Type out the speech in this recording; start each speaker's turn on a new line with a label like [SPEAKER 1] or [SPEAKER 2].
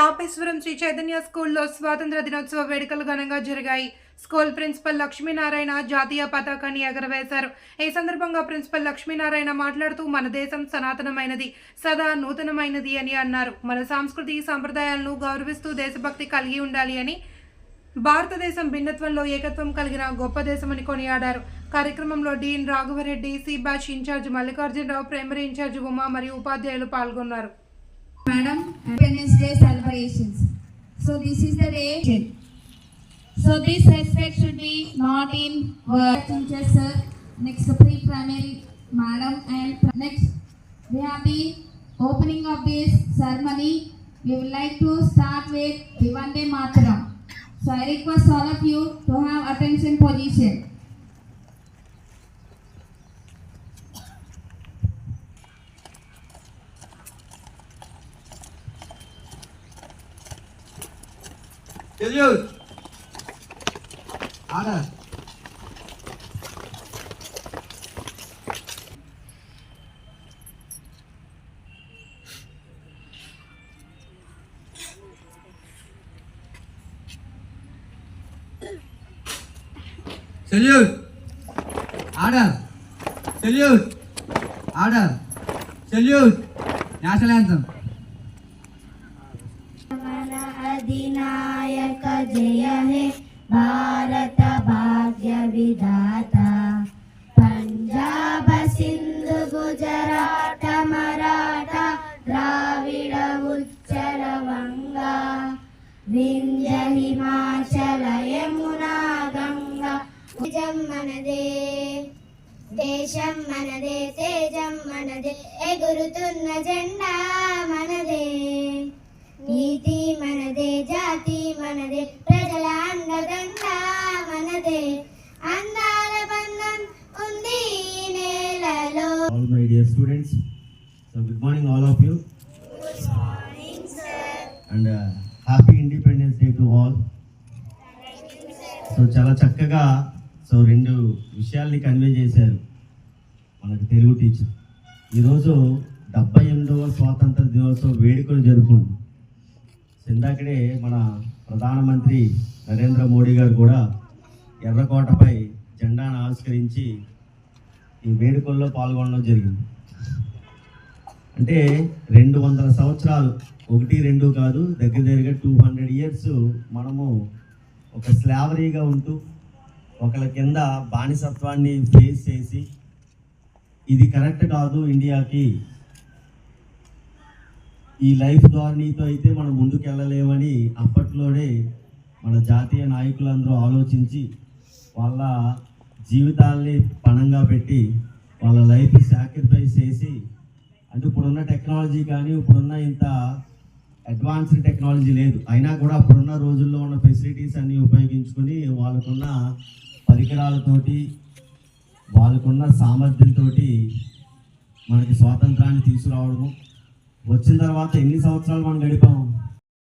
[SPEAKER 1] తాపేశ్వరం శ్రీ చైతన్య స్కూల్లో స్వాతంత్ర దినోత్సవ వేడుకలు ఘనంగా జరిగాయి. స్కూల్ ప్రిన్సిపల్ లక్ష్మీనారాయణ జాతీయ పతాకాన్ని ఎగరవేశారు. ఈ సందర్భంగా ప్రిన్సిపల్ లక్ష్మీనారాయణ మాట్లాడుతూ మన దేశం సనాతనమైనది సదా నూతనమైనది అని అన్నారు. మన సాంస్కృతిక సంప్రదాయాలను గౌరవిస్తూ దేశభక్తి కలిగి ఉండాలి అని భారతదేశం భిన్నత్వంలో ఏకత్వం కలిగిన గొప్ప దేశమని కొనియాడారు. కార్యక్రమంలో dean Raghava Reddy C batch incharge Mallikarjuna Rao primary incharge Uma మరియు ఉపాధ్యాయులు పాల్గొన్నారు.
[SPEAKER 2] Madam, Independence Day celebrations. So this is the day. So this respect should be not in word. Teacher sir, next pre-primary madam and next we have the opening of this ceremony. We would like to start with one mataram. So I request all of you to have attention position.
[SPEAKER 3] Salute. Honor. Salute. Order. Salute. Order. Salute. National anthem.
[SPEAKER 4] అధినాయక జయ హే భారత భాగ్య విధాత పంజాబ సింధు గుజరాట మరాఠ ద్రావిడ ఉచ్చల వంగ వింధ్య హిమాచల యమునా గంగా నిజం మనదే దేశం మనదే తేజం మనదే ఎగురుతున్న జెండా
[SPEAKER 5] students so good morning all of you and happy independence day to all so చాలా చక్కగా సో రెండు విషయాల్ని కన్వే చేశారు మనకు తెలుగు టీచర్ ఈరోజు డెబ్బై ఎనిమిదవ స్వాతంత్ర దినోత్సవ వేడుకలు జరుపుకుంది ఇందాకడే మన ప్రధానమంత్రి నరేంద్ర మోడీ గారు కూడా ఎర్రకోటపై జెండాను ఆవిష్కరించి ఈ వేడుకల్లో పాల్గొనడం జరిగింది. అంటే రెండు వందల సంవత్సరాలు. ఒకటి రెండు కాదు దగ్గర దగ్గరగా టూ హండ్రెడ్ ఇయర్స్ మనము ఒక స్లావరీగా ఉంటూ ఒకళ్ళ కింద బానిసత్వాన్ని ఫేస్ చేసి ఇది కరెక్ట్ కాదు ఇండియాకి. ఈ లైఫ్ ధోరణితో అయితే మనం ముందుకు వెళ్ళలేమని అప్పట్లోనే మన జాతీయ నాయకులందరూ ఆలోచించి వాళ్ళ జీవితాల్ని పణంగా పెట్టి వాళ్ళ లైఫ్ సాక్రిఫైస్ చేసి అంటే ఇప్పుడున్న టెక్నాలజీ కానీ ఇప్పుడున్న ఇంత అడ్వాన్స్డ్ టెక్నాలజీ లేదు. అయినా కూడా అప్పుడున్న రోజుల్లో ఉన్న ఫెసిలిటీస్ అన్నీ ఉపయోగించుకొని వాళ్ళకున్న పరికరాలతోటి వాళ్ళకున్న సామర్థ్యంతో మనకి స్వాతంత్రాన్ని తీసుకురావడము. వచ్చిన తర్వాత ఎన్ని సంవత్సరాలు మనం గడిపాము?